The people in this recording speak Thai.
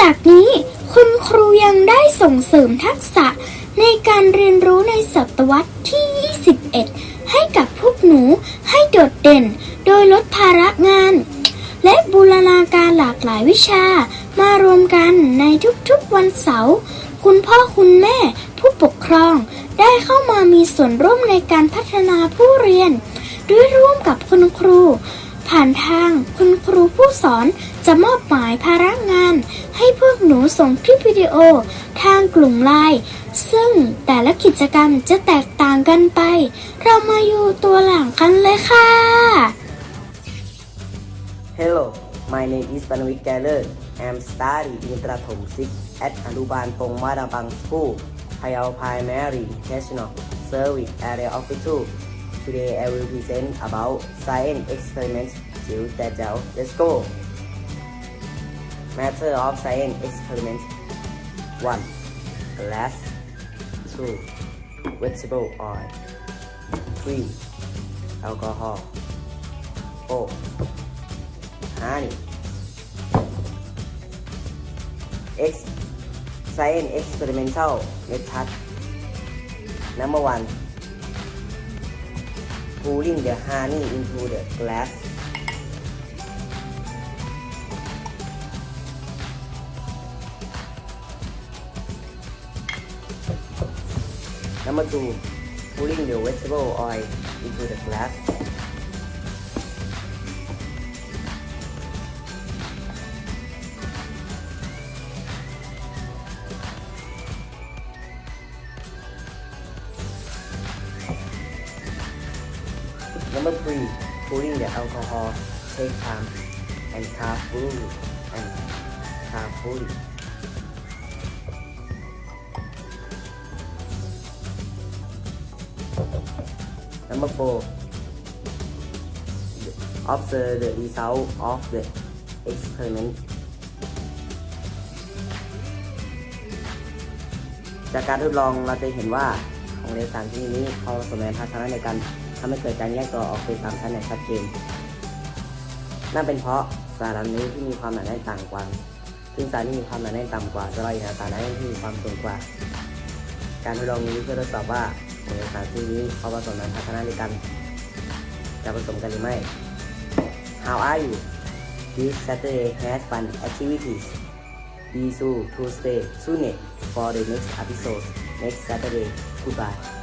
จากนี้คุณครูยังได้ส่งเสริมทักษะในการเรียนรู้ในศตวรรษที่ 21 ให้กับพวกหนูให้โดดเด่น โดยลดภาระงาน และบูรณาการหลากหลายวิชามารวมกันในทุกๆวันเสาร์คุณพ่อคุณแม่ผู้ปกครองได้เข้ามามีส่วนร่วมในการพัฒนาผู้เรียน ด้วยร่วมกับคุณครู ผ่านทางคุณครูผู้สอนจะมอบหมายภาระงาน ให้พวกหนูส่งคลิปวิดีโอทางกลุ่มไลน์ซึ่งแต่ละกิจกรรมจะแตกต่างกันไป เรามาอยู่ตัวหลังกันเลยค่ะ Hello, my name is Panwik Galler. I'm studying in Prathom 6 at Anuban Pong Marabang School, Payao Primary National Service Area Officer. Today I will present about science experiments. Chill that down. Let's go. Matter of science experiment 1. Glass 2. Vegetable oil 3. Alcohol 4. honey. X science experimental method. Number one, pouring the honey into the glass. Number two, pouring the vegetable oil into the glass. Number three, pouring the alcohol take time and carefully and carefully. Number four, observe the result of the experiment. จากการทดลองเราจะเห็นว่าของเลสารชนิดนี้เขาสมานภาชนะในการทำให้เกิดการแยกตัวออกเป็นสามชั้นอย่างชัดเจนนั่นเป็นเพราะสารเหล่านี้ที่มีความหนาแน่นต่างกว่าซึ่งสารที่มีความหนาแน่นต่ำกว่าจะลอยอยู่ในสารนาแน่นที่มีความสูงกว่า การทดลองนี้เพื่อทดสอบว่า ของเหลวสารที่นี้เขาผสมในพัฒนะเดียกัน จะผสมกันหรือไม่ How are you? This Saturday has fun activities. Be sure to stay tuned for the next episode next Saturday. Goodbye.